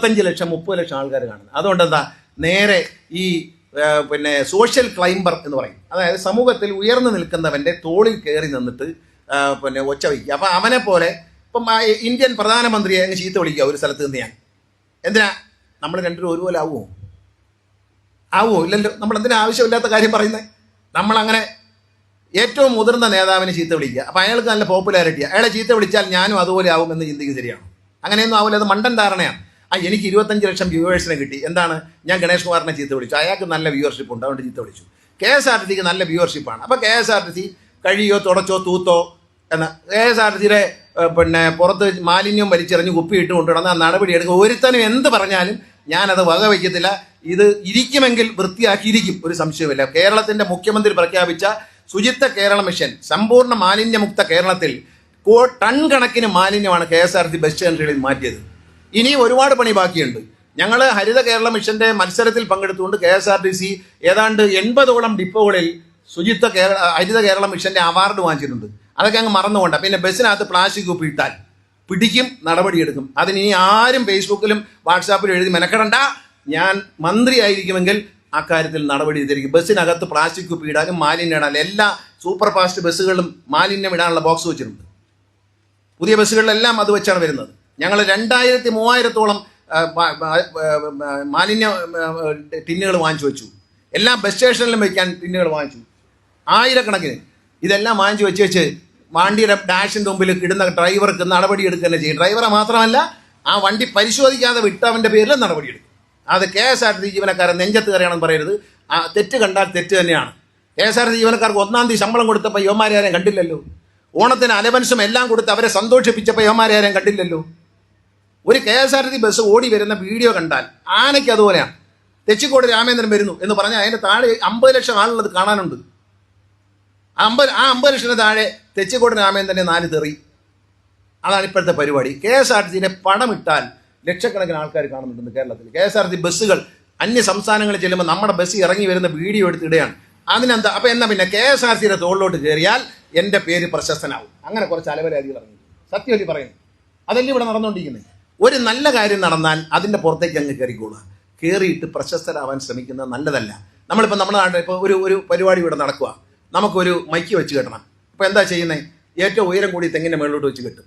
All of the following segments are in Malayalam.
ഇരുപത്തഞ്ച് ലക്ഷം മുപ്പത് ലക്ഷം ആൾക്കാർ കാണുന്നത്. അതുകൊണ്ട് എന്താ നേരെ ഈ പിന്നെ സോഷ്യൽ ക്ലൈംബർ എന്ന് പറയും. അതായത് സമൂഹത്തിൽ ഉയർന്നു നിൽക്കുന്നവന്റെ തോളിൽ കയറി നിന്നിട്ട് പിന്നെ ഒച്ച വയ്ക്കുക. അപ്പം അവനെ പോലെ ഇപ്പം ഇന്ത്യൻ പ്രധാനമന്ത്രിയെ അങ്ങ് ചീത്ത വിളിക്കുക ഒരു സ്ഥലത്ത് നിന്ന് ഞാൻ. എന്തിനാ? നമ്മൾ രണ്ടുപേരും ഒരുപോലെ ആവുമോ ആവുമോ ഇല്ലല്ലോ. നമ്മൾ എന്തിനാ ആവശ്യമില്ലാത്ത കാര്യം പറയുന്നത് നമ്മളങ്ങനെ ഏറ്റവും മുതിർന്ന നേതാവിനെ ചീത്ത വിളിക്കുക. അപ്പം അയാൾക്ക് നല്ല പോപ്പുലാരിറ്റിയാണ് അയാളെ ചീത്ത വിളിച്ചാൽ ഞാനും അതുപോലെ ആവും എന്ന് ചിന്തിക്കുക ശരിയാണ്? അങ്ങനെയൊന്നും ആവില്ല. അത് മണ്ടൻ ധാരണയാണ്. ആ എനിക്ക് ഇരുപത്തഞ്ച് ലക്ഷം വ്യൂവേഴ്സിനെ കിട്ടി. എന്താണ്? ഞാൻ ഗണേഷ് കുമാറിനെ ചീത്ത വിളിച്ചു. അയാൾക്ക് നല്ല വ്യൂവർഷിപ്പ് ഉണ്ട്. അതുകൊണ്ട് ചീത്ത വിളിച്ചു. കെ എസ് ആർ ടി സിക്ക് നല്ല വ്യൂവർഷിപ്പാണ്. അപ്പോൾ K S R T C കഴിയോ തുടച്ചോ തൂത്തോ എന്ന കെ എസ് ആർ ടി സിയുടെ പിന്നെ പുറത്ത് മാലിന്യം വലിച്ചെറിഞ്ഞ് കുപ്പിയിട്ട് കൊണ്ടുവന്ന നടപടി എടുക്കുക ഒരുത്തനും എന്ത് പറഞ്ഞാലും ഞാനത് വകവയ്ക്കത്തില്ല ഇത് ഇരിക്കുമെങ്കിൽ വൃത്തിയാക്കിയിരിക്കും. ഒരു സംശയമില്ല കേരളത്തിന്റെ മുഖ്യമന്ത്രി പ്രഖ്യാപിച്ച ശുചിത്വ കേരള മിഷൻ സമ്പൂർണ മാലിന്യമുക്ത കേരളത്തിൽ ടൺ കണക്കിന് മാലിന്യമാണ് K S R T bus സ്റ്റാൻഡുകളിൽ മാറ്റിയത്. ഇനിയും ഒരുപാട് പണി ബാക്കിയുണ്ട്. ഞങ്ങൾ ഹരിത കേരള മിഷന്റെ മത്സരത്തിൽ പങ്കെടുത്തുകൊണ്ട് K S R T C ഏതാണ്ട് എൺപതോളം ഡിപ്പോകളിൽ ശുചിത്വ കേരള ഹരിത കേരള മിഷന്റെ അവാർഡ് വാങ്ങിച്ചിട്ടുണ്ട്. അതൊക്കെ അങ്ങ് മറന്നുകൊണ്ട പിന്നെ ബസ്സിനകത്ത് പ്ലാസ്റ്റിക് ഉപ്പ് ഇട്ടാൽ പിടിക്കും നടപടിയെടുക്കും. അതിന് ഇനി ആരും ഫേസ്ബുക്കിലും വാട്സാപ്പിലും എഴുതി മെനക്കെടണ്ട. ഞാൻ മന്ത്രി ആയിരിക്കുമെങ്കിൽ അക്കാര്യത്തിൽ നടപടി എടുത്തിരിക്കും. ബസ്സിനകത്ത് പ്ലാസ്റ്റിക് കുപ്പി ഇടാനും മാലിന്യം ഇടാനും എല്ലാ സൂപ്പർ ഫാസ്റ്റ് ബസ്സുകളിലും മാലിന്യം ഇടാനുള്ള ബോക്സ് വെച്ചിട്ടുണ്ട്. പുതിയ ബസ്സുകളിലെല്ലാം അത് വെച്ചാണ് വരുന്നത്. ഞങ്ങൾ രണ്ടായിരത്തി മൂവായിരത്തോളം മാലിന്യ ടിന്നുകൾ വാങ്ങിച്ചു വെച്ചു. എല്ലാ ബസ് സ്റ്റേഷനിലും വയ്ക്കാൻ ടിന്നുകൾ വാങ്ങിച്ചു. ആയിരക്കണക്കിന്. ഇതെല്ലാം വാങ്ങിച്ചു വെച്ച് വെച്ച് വണ്ടിയുടെ ഡാഷിന്റെ മുമ്പിൽ ഇടുന്ന ഡ്രൈവർക്ക് നടപടി എടുക്കുക തന്നെ ചെയ്യും. ഡ്രൈവറെ മാത്രമല്ല ആ വണ്ടി പരിശോധിക്കാതെ വിട്ടവന്റെ പേരിൽ നടപടി നടപടിയെടുക്കും അത് കെ എസ് ആർ ടി ജീവനക്കാരൻ നെഞ്ചത്ത് കയറിയാണെന്ന് പറയരുത്. ആ തെറ്റ് കണ്ടാൽ തെറ്റ് തന്നെയാണ്. കെ എസ് ആർ ടി ജീവനക്കാർക്ക് ഒന്നാം തീയതി ശമ്പളം കൊടുത്തപ്പോൾ യുവമാരെ ആരെയും കണ്ടില്ലല്ലോ? ഓണത്തിന് അലവൻസും എല്ലാം കൊടുത്ത് അവരെ സന്തോഷിപ്പിച്ചപ്പോൾ യുവമാരെ ആരെയും കണ്ടില്ലല്ലോ? ഒരു K S R T bus ഓടി വരുന്ന വീഡിയോ കണ്ടാൽ ആനയ്ക്ക് അതുപോലെയാണ്. തെച്ചിക്കോട് രാമേന്ദ്രൻ വരുന്നു എന്ന് പറഞ്ഞാൽ അതിന്റെ താഴെ അമ്പത് ലക്ഷം ആളുള്ളത് കാണാനുണ്ട്. അമ്പത് ആ അമ്പത് ലക്ഷത്തിന് താഴെ തെച്ചിക്കോട് രാമേന്ദ്രനെ നാല് തെറി. അതാണ് ഇപ്പോഴത്തെ പരിപാടി. കെ എസ് ആർ ടി പണമിട്ടാൽ ലക്ഷക്കണക്കിന് ആൾക്കാർ കാണുന്നുണ്ട് കേരളത്തിൽ. കെ എസ് ആർ ടി ബസ്സുകൾ അന്യ സംസ്ഥാനങ്ങളിൽ ചെല്ലുമ്പോൾ നമ്മുടെ ബസ് ഇറങ്ങി വരുന്ന വീഡിയോ എടുത്തിടുകയാണ് അതിനെന്താ? അപ്പം എന്നാ പിന്നെ കെ എസ് ആർ സിയുടെ തോളിലോട്ട് കയറിയാൽ എന്റെ പേര് പ്രശസ്തനാവും. അങ്ങനെ കുറച്ച് അലവരാതികൾ ഇറങ്ങി. സത്യമല്ലി പറയുന്നു അതല്ലേ ഇവിടെ നടന്നുകൊണ്ടിരിക്കുന്നത്? ഒരു നല്ല കാര്യം നടന്നാൽ അതിന്റെ പുറത്തേക്ക് അങ്ങ് കയറിക്കോളുക. കയറിയിട്ട് പ്രശസ്തരാവാൻ ശ്രമിക്കുന്നത് നല്ലതല്ല. നമ്മളിപ്പോൾ നമ്മുടെ നാട്ടിൽ ഇപ്പോൾ ഒരു ഒരു പരിപാടി ഇവിടെ നടക്കുക. നമുക്കൊരു മൈക്ക് വെച്ച് കെട്ടണം. ഇപ്പോൾ എന്താ ചെയ്യുന്നത് ഏറ്റവും ഉയരം കൂടി തെങ്ങിന്റെ മുകളിലോട്ട് വെച്ച് കെട്ടും.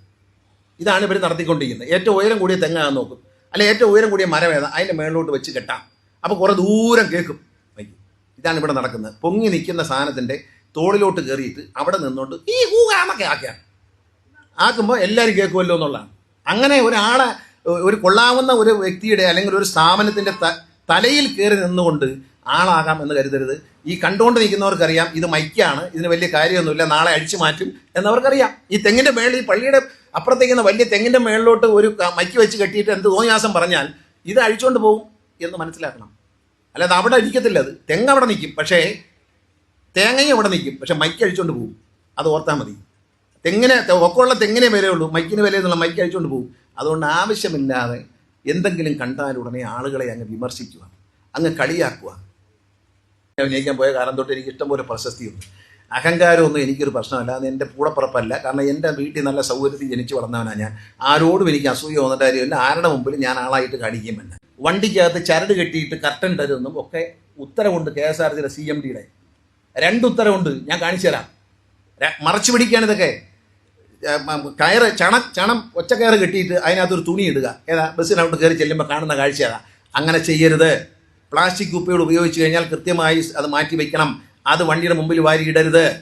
ഇതാണ് ഇവർ നടത്തിക്കൊണ്ടിരിക്കുന്നത്. ഏറ്റവും ഉയരം കൂടിയ തെങ്ങാന്ന് നോക്കും. അല്ലെ ഏറ്റവും ഉയരം കൂടിയ മരം ഏതാ? അതിന്റെ മേളിലോട്ട് വെച്ച് കെട്ടാം. അപ്പോൾ കുറേ ദൂരം കേൾക്കും. മൈക്ക്. ഇതാണ് ഇവിടെ നടക്കുന്നത്. പൊങ്ങി നിൽക്കുന്ന സാധനത്തിന്റെ തോളിലോട്ട് കയറിയിട്ട് അവിടെ നിന്നുകൊണ്ട് ഈ ഹൂ ആമൊക്കെ ആക്കാം ആക്കുമ്പോൾ എല്ലാവരും കേൾക്കുമല്ലോ എന്നുള്ളതാണ്. അങ്ങനെ ഒരാളെ ഒരു കൊള്ളാവുന്ന ഒരു വ്യക്തിയുടെ അല്ലെങ്കിൽ ഒരു സ്ഥാപനത്തിന്റെ തലയിൽ കയറി നിന്നുകൊണ്ട് ആളാകാം എന്ന് കരുതരുത്. ഈ കണ്ടുകൊണ്ട് നിൽക്കുന്നവർക്കറിയാം ഇത് മൈക്കാണ് ഇതിന് വലിയ കാര്യമൊന്നുമില്ല നാളെ അടിച്ചു മാറ്റും എന്നവർക്കറിയാം. ഈ തെങ്ങിന്റെ മേളിൽ ഈ പള്ളിയുടെ അപ്പുറത്തേക്കുന്ന വലിയ തെങ്ങിന്റെ മേളിലോട്ട് ഒരു മൈക്ക് വെച്ച് കെട്ടിയിട്ട് എന്ത് തോന്നിയാസം പറഞ്ഞാൽ ഇത് അഴിച്ചുകൊണ്ട് പോകും എന്ന് മനസ്സിലാക്കണം. അല്ലാതെ അവിടെ ഇരിക്കത്തില്ല അത്. തെങ്ങ് അവിടെ നിൽക്കും. പക്ഷേ തേങ്ങയും അവിടെ നിൽക്കും. പക്ഷേ മൈക്ക് അഴിച്ചുകൊണ്ട് പോകും. അത് ഓർത്താൽ മതി. തെങ്ങിന് ഒക്കെയുള്ള തെങ്ങിനെ വിലയുള്ളൂ. മൈക്കിന് വില എന്നുള്ള മൈക്ക് അഴിച്ചുകൊണ്ട് പോകും. അതുകൊണ്ട് ആവശ്യമില്ലാതെ എന്തെങ്കിലും കണ്ടാൽ ഉടനെ ആളുകളെ അങ്ങ് വിമർശിക്കുക അങ്ങ് കളിയാക്കുക. ഉന്നയിക്കാൻ പോയ കാലം തൊട്ട് എനിക്ക് ഇഷ്ടംപോലെ പ്രശസ്തിയുണ്ട്. അഹങ്കാരമൊന്നും എനിക്കൊരു പ്രശ്നമല്ല. അത് എന്റെ കൂടപ്പുറപ്പല്ല. കാരണം എന്റെ വീട്ടിൽ നല്ല സൗകര്യത്തിൽ ജനിച്ചു വളർന്നവനാണ് ഞാൻ. ആരോടും എനിക്ക് അസൂയ വന്നിട്ട് കാര്യമില്ല. ആരുടെ മുമ്പിൽ ഞാൻ ആളായിട്ട് കാണിക്കുകയും വേണ്ട. വണ്ടിക്കകത്ത് ചരട് കെട്ടിയിട്ട് കർട്ടൻ തരുമെന്നും ഒക്കെ ഉത്തരവുണ്ട് കെ എസ് ആർ സിയുടെ സി എം ഡിയുടെ രണ്ട് ഉത്തരവുണ്ട്. ഞാൻ കാണിച്ചു തരാം. മറച്ചു പിടിക്കുകയാണ് ഇതൊക്കെ. ഏ, മ- കയറ് ചണ ചണം ഒച്ചക്കയറ് കെട്ടിയിട്ട് അതിനകത്തൊരു തുണി ഇടുക. ഏതാ? ബസ്സിനകത്ത് കയറി ചെല്ലുമ്പോൾ കാണുന്ന കാഴ്ച ഏതാ അങ്ങനെ ചെയ്യരുത്. പ്ലാസ്റ്റിക് കുപ്പികൾ ഉപയോഗിച്ച് കഴിഞ്ഞാൽ കൃത്യമായി അത് മാറ്റി വയ്ക്കണം അത് വണ്ടിയുടെ മുമ്പിൽ വാരി ഇടരുത്.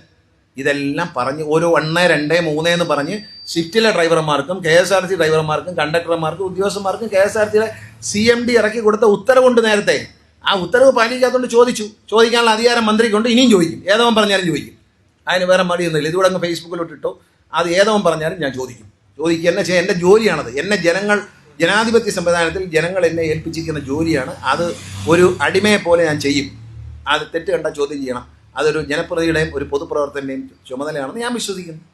ഇതെല്ലാം പറഞ്ഞ് ഓരോ ഒന്ന് രണ്ട് മൂന്ന് എന്ന് പറഞ്ഞ് ഷിഫ്റ്റിലെ ഡ്രൈവർമാർക്കും കെ എസ് ആർ സി ഡ്രൈവർമാർക്കും കണ്ടക്ടർമാർക്കും ഉദ്യോഗസ്ഥന്മാർക്കും കെ എസ് ആർ സിയുടെ സി എം ഡി ഇറക്കി കൊടുത്ത ഉത്തരവുണ്ട് നേരത്തെ. ആ ഉത്തരവ് പാലിക്കാത്തതുകൊണ്ട് ചോദിച്ചു. ചോദിക്കാനുള്ള അധികാരം മന്ത്രിക്കുണ്ട്. ഇനിയും ചോദിക്കും. ഏതവൻ പറഞ്ഞാലും ചോദിക്കും. അതിന് വേറെ മടിയൊന്നുമില്ല. ഇതുകൂടെ അങ്ങ് ഫേസ്ബുക്കിലോട്ട് ഇട്ടോ. അത് ഏതവൻ പറഞ്ഞാലും ഞാൻ ചോദിക്കും. ചോദിക്കുക എന്നെ ചെയ്യാൻ എന്റെ ജോലിയാണത്. എന്നെ ജനങ്ങൾ ജനാധിപത്യ സംവിധാനത്തിൽ ജനങ്ങൾ എന്നെ ഏൽപ്പിച്ചിരിക്കുന്ന ജോലിയാണ്. അത് ഒരു അടിമയെ പോലെ ഞാൻ ചെയ്യും. അത് തെറ്റ് കണ്ട ചോദ്യം ചെയ്യണം. അതൊരു ജനപ്രതിയുടെയും ഒരു പൊതുപ്രവർത്തനയുടെയും ചുമതലയാണെന്ന് ഞാൻ വിശ്വസിക്കുന്നു.